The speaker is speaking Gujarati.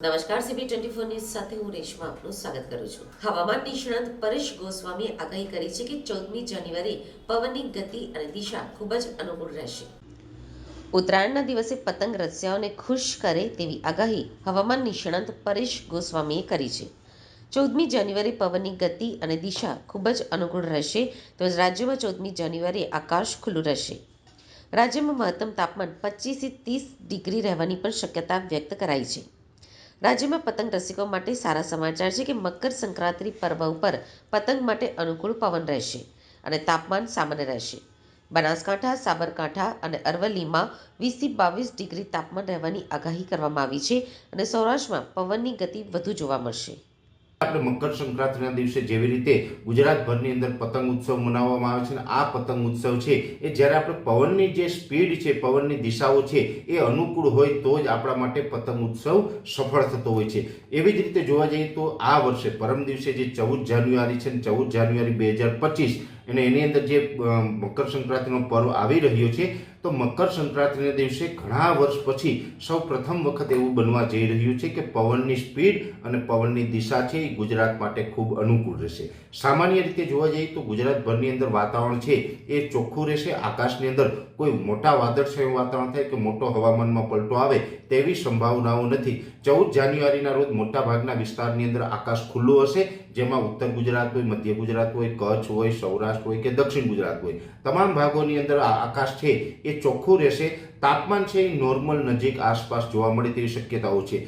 નમસ્કાર સીબી ટ્વેન્ટી ફોર ન્યૂઝ સાથે હું રેશમા આપનું સ્વાગત કરું છું. હવામાન નિષ્ણાંત પરેશ ગોસ્વામીએ આગાહી કરી છે કે ચૌદમી જાન્યુઆરી પવનની ગતિ અને દિશા ખૂબ જ અનુકૂળ રહેશે. ઉત્તરાયણના દિવસે પતંગ રસિયાઓને ખુશ કરે તેવી આગાહી હવામાન નિષ્ણાંત પરેશ ગોસ્વામીએ કરી છે. ચૌદમી જાન્યુઆરી પવનની ગતિ અને દિશા ખૂબ જ અનુકૂળ રહેશે તેમજ રાજ્યમાં ચૌદમી જાન્યુઆરી આકાશ ખુલ્લું રહેશે. રાજ્યમાં મહત્તમ તાપમાન પચીસથી ત્રીસ ડિગ્રી રહેવાની પણ શક્યતા વ્યક્ત કરાઈ છે. રાજ્યમાં પતંગ રસિકો માટે સારા સમાચાર છે કે મકર સંક્રાંતિ પર્વ ઉપર પતંગ માટે અનુકૂળ પવન રહેશે અને તાપમાન સામાન્ય રહેશે. બનાસકાંઠા, સાબરકાંઠા અને અરવલ્લીમાં વીસથી બાવીસ ડિગ્રી તાપમાન રહેવાની આગાહી કરવામાં આવી છે અને સૌરાષ્ટ્રમાં પવનની ગતિ વધુ જોવા મળશે. આપણે મકર સંક્રાંતિના દિવસે જેવી રીતે ગુજરાતભરની અંદર પતંગ ઉત્સવ મનાવવામાં આવે છે અને આ પતંગ ઉત્સવ છે, એ જ્યારે આપણે પવનની જે સ્પીડ છે, પવનની દિશાઓ છે, એ અનુકૂળ હોય તો જ આપણા માટે પતંગ ઉત્સવ સફળ થતો હોય છે. એવી જ રીતે જોવા જઈએ તો આ વર્ષે પરમ દિવસે જે ચૌદ જાન્યુઆરી છે ચૌદ જાન્યુઆરી બે હજાર પચીસ અને એની અંદર જે મકર સંક્રાંતિનો પર્વ આવી રહ્યો છે, તો મકર સંક્રાંતિના દિવસે ઘણા વર્ષ પછી સૌ પ્રથમ વખત એવું બનવા જઈ રહ્યું છે કે પવનની સ્પીડ અને પવનની દિશા છે એ ગુજરાત માટે ખૂબ અનુકૂળ રહેશે. સામાન્ય રીતે જોવા જઈએ તો ગુજરાતભરની અંદર વાતાવરણ છે એ ચોખ્ખું રહેશે. આકાશની અંદર કોઈ મોટા વાદળછાયું વાતાવરણ થાય કે મોટો હવામાનમાં પલટો આવે તેવી સંભાવનાઓ નથી. ચૌદ જાન્યુઆરીના રોજ મોટાભાગના વિસ્તારની અંદર આકાશ ખુલ્લું હશે, જેમાં ઉત્તર ગુજરાત હોય, મધ્ય ગુજરાત હોય, કચ્છ હોય, સૌરાષ્ટ્ર હોય કે દક્ષિણ ગુજરાત હોય, તમામ ભાગોની અંદર આકાશ છે એ ચોખ્ખું રહેશે. તાપમાન છે એ નોર્મલ નજીક આસપાસ જોવા મળે તેવી શક્યતાઓ છે.